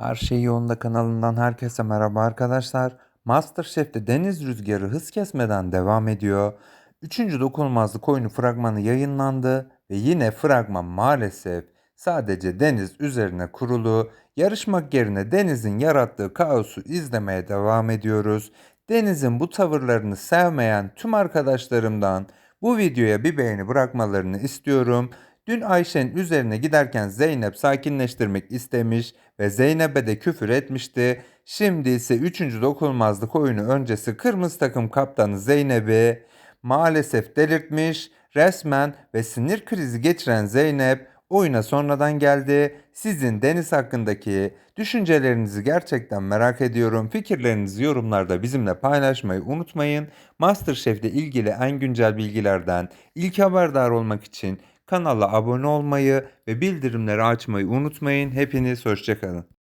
Her şey yolunda kanalından herkese merhaba arkadaşlar. Masterchef'te Deniz Rüzgarı hız kesmeden devam ediyor. Üçüncü dokunulmazlık oyunu fragmanı yayınlandı ve yine fragman maalesef sadece Deniz üzerine kurulu. Yarışmak yerine Deniz'in yarattığı kaosu izlemeye devam ediyoruz. Deniz'in bu tavırlarını sevmeyen tüm arkadaşlarımdan bu videoya bir beğeni bırakmalarını istiyorum. Dün Ayşe'nin üzerine giderken Zeynep sakinleştirmek istemiş ve Zeynep'e de küfür etmişti. Şimdi ise 3. dokunulmazlık oyunu öncesi kırmızı takım kaptanı Zeynep'i maalesef delirtmiş. Resmen ve sinir krizi geçiren Zeynep oyuna sonradan geldi. Sizin Deniz hakkındaki düşüncelerinizi gerçekten merak ediyorum. Fikirlerinizi yorumlarda bizimle paylaşmayı unutmayın. Masterchef'le ilgili en güncel bilgilerden ilk haberdar olmak için kanala abone olmayı ve bildirimleri açmayı unutmayın. Hepiniz hoşçakalın.